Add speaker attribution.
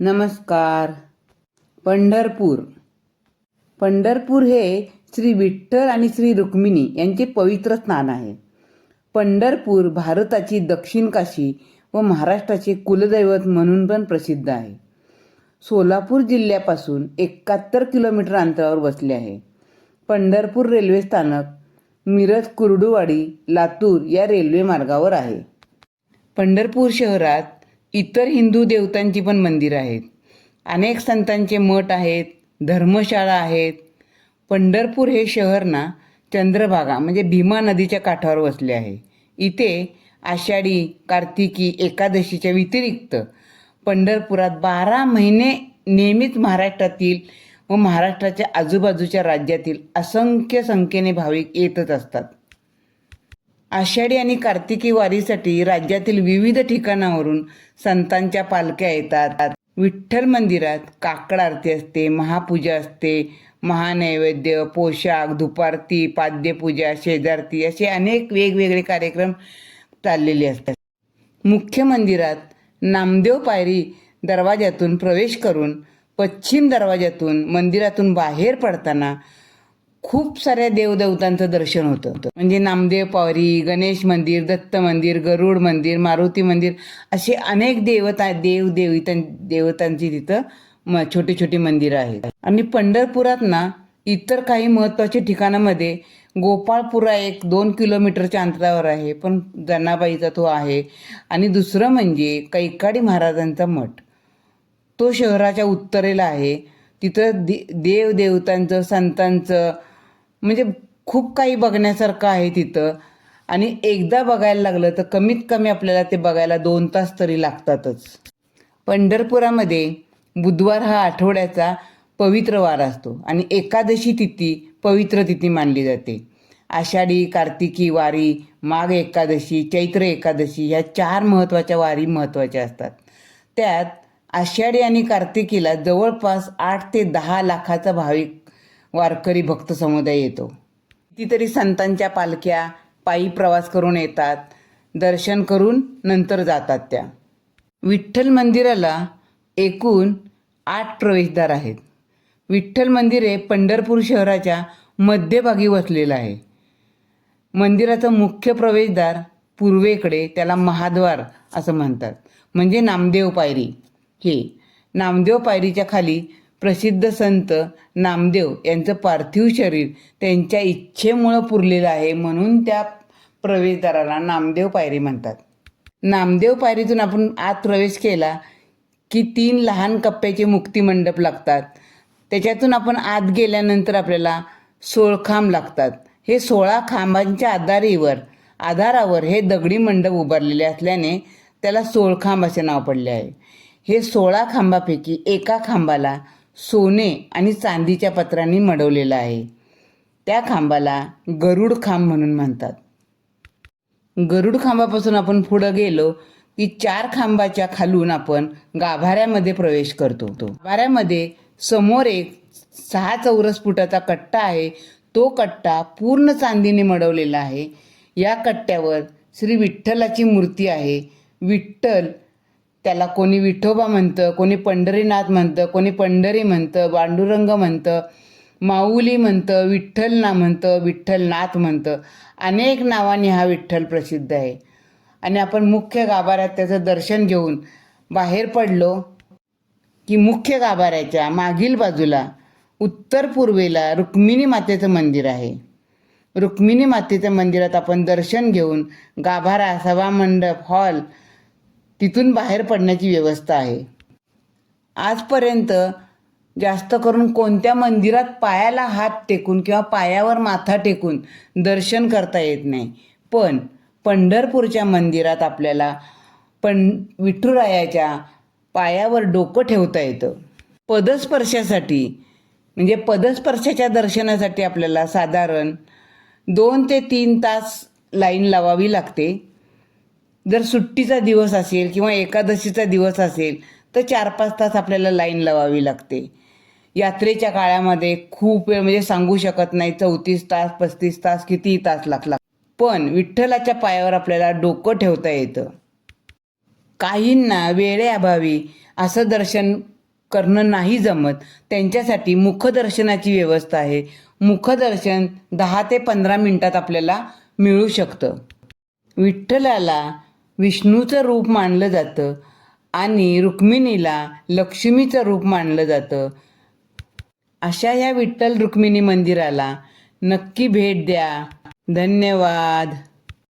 Speaker 1: नमस्कार. पंढरपूर. पंढरपूर हे श्री विठ्ठल आणि श्री रुक्मिणी यांचे पवित्र स्थान आहे. पंढरपूर भारताची दक्षिण काशी व महाराष्ट्राचे कुलदैवत म्हणून पण प्रसिद्ध आहे. सोलापूर जिल्ह्यापासून एकाहत्तर किलोमीटर अंतरावर वसले आहे. पंढरपूर रेल्वे स्थानक मिरज कुर्डुवाडी लातूर या रेल्वे मार्गावर आहे. पंढरपूर शहरात इतर हिंदू देवतांची पण मंदिरं आहेत. अनेक संतांचे मठ आहेत धर्मशाळा आहेत. पंढरपूर हे शहर ना चंद्रभागा म्हणजे भीमा नदीच्या काठावर वसले आहे. इथे आषाढी कार्तिकी एकादशीच्या व्यतिरिक्त पंढरपुरात बारा महिने नेहमीच महाराष्ट्रातील व महाराष्ट्राच्या आजूबाजूच्या राज्यातील असंख्य संख्येने भाविक येतच असतात. आषाढी आणि कार्तिकी वारीसाठी राज्यातील विविध ठिकाणावरून संतांच्या पालख्या येतात. विठ्ठल मंदिरात काकड आरती असते महापूजा असते महानैवेद्य पोशाख दुपारती पाद्यपूजा शेजारती असे अनेक वेगवेगळे कार्यक्रम चाललेले असतात. मुख्य मंदिरात नामदेव पायरी दरवाजातून प्रवेश करून पश्चिम दरवाजातून मंदिरातून बाहेर पडताना खूप साऱ्या देवदेवतांचं दर्शन होतं. म्हणजे नामदेव पावरी गणेश मंदिर दत्त मंदिर गरुड मंदिर मारुती मंदिर असे अनेक देवता देव देवितां देवतांची तिथं म छोटी छोटी मंदिरं आहेत. आणि पंढरपुरात ना इतर काही महत्त्वाच्या ठिकाणामध्ये गोपाळपुरा एक दोन किलोमीटरच्या अंतरावर आहे पण जनाबाईचा तो आहे. आणि दुसरं म्हणजे कैकाडी महाराजांचा मठ. तो शहराच्या उत्तरेला आहे. तिथं दे देवदेवतांचं संतांचं म्हणजे खूप काही बघण्यासारखं आहे तिथं. आणि एकदा बघायला लागलं तर कमीत कमी आपल्याला ते बघायला दोन तास तरी लागतातच. पंढरपुरामध्ये बुधवार हा आठवड्याचा पवित्र वार असतो आणि एकादशी तिथी पवित्र तिथी मानली जाते. आषाढी कार्तिकी वारी माघ एकादशी चैत्र एकादशी ह्या चार महत्त्वाच्या वारी महत्त्वाच्या असतात. त्यात आषाढी आणि कार्तिकीला जवळपास आठ ते दहा लाखाचा भाविक वारकरी भक्त समुदाय येतो. कितीतरी संतांच्या पालख्या पायी प्रवास करून येतात दर्शन करून नंतर जातात त्या. विठ्ठल मंदिराला एकूण आठ प्रवेशद्वार आहेत. विठ्ठल मंदिर हे पंढरपूर शहराच्या मध्यभागी वसलेलं आहे. मंदिराचं मुख्य प्रवेशद्वार पूर्वेकडे त्याला महाद्वार असं म्हणतात. म्हणजे नामदेव पायरी. हे. नामदेव पायरीच्या खाली प्रसिद्ध संत नामदेव यांचं पार्थिव शरीर त्यांच्या इच्छेमुळं पुरलेलं आहे म्हणून त्या प्रवेशद्वाराला नामदेव पायरी म्हणतात. नामदेव पायरीतून आपण आत प्रवेश केला की तीन लहान कप्प्याचे मुक्तिमंडप लागतात. त्याच्यातून आपण आत गेल्यानंतर आपल्याला सोळखांब लागतात. हे सोळा खांबांच्या आधारीवर आधारावर हे दगडी मंडप उभारलेले असल्याने त्याला सोळखांब असे नाव पडले आहे. हे सोळा खांबापैकी एका खांबाला सोने आणि चांदीच्या पत्रांनी मडवलेलं आहे. त्या खांबाला गरुड खांब म्हणून म्हणतात. गरुड खांबापासून आपण पुढं गेलो की चार खांबाच्या खालून आपण गाभाऱ्यामध्ये प्रवेश करतो. तो गाभाऱ्यामध्ये समोर एक सहा चौरस फुटाचा कट्टा आहे. तो कट्टा पूर्ण चांदीने मडवलेला आहे. या कट्ट्यावर श्री विठ्ठलाची मूर्ती आहे. विठ्ठल त्याला कोणी विठोबा म्हणतं कोणी पंढरीनाथ म्हणतं कोणी पंढरी म्हणतं पांडुरंग म्हणतं माऊली म्हणतं विठ्ठल ना म्हणतं विठ्ठलनाथ म्हणतं. अनेक नावाने हा विठ्ठल प्रसिद्ध आहे. आणि आपण मुख्य गाभाऱ्यात त्याचं दर्शन घेऊन बाहेर पडलो की मुख्य गाभाऱ्याच्या मागील बाजूला उत्तर पूर्वेला रुक्मिणी मातेचं मंदिर आहे. रुक्मिणी मातेच्या मंदिरात आपण दर्शन घेऊन गाभारा सभामंडप हॉल तिथून बाहेर पडण्याची व्यवस्था आहे. आजपर्यंत जास्त करून कोणत्या मंदिरात पायाला हात टेकून किंवा पायावर माथा टेकून दर्शन करता येत नाही. पण पंढरपूरच्या मंदिरात आपल्याला पण विठुरायाच्या पायावर डोकं ठेवता येतं. पदस्पर्शासाठी म्हणजे पदस्पर्शाच्या दर्शनासाठी आपल्याला साधारण दोन ते तीन तास लाईन लावावी लागते. जर सुट्टीचा दिवस असेल किंवा एकादशीचा दिवस असेल तर चार पाच तास आपल्याला लाईन लावावी लागते. यात्रेच्या काळामध्ये खूप वेळ म्हणजे सांगू शकत नाही चौतीस तास पस्तीस तास कितीही तास लागला पण विठ्ठलाच्या पायावर आपल्याला डोकं ठेवता येतं. काहींना वेळेअभावी असं दर्शन करणं नाही जमत. त्यांच्यासाठी मुखदर्शनाची व्यवस्था आहे. मुखदर्शन दहा ते पंधरा मिनटात आपल्याला मिळू शकतं. विठ्ठलाला विष्णूचं रूप मानलं जातं आणि रुक्मिणीला लक्ष्मीचं रूप मानलं जातं. अशा या विठ्ठल रुक्मिणी मंदिराला नक्की भेट द्या. धन्यवाद.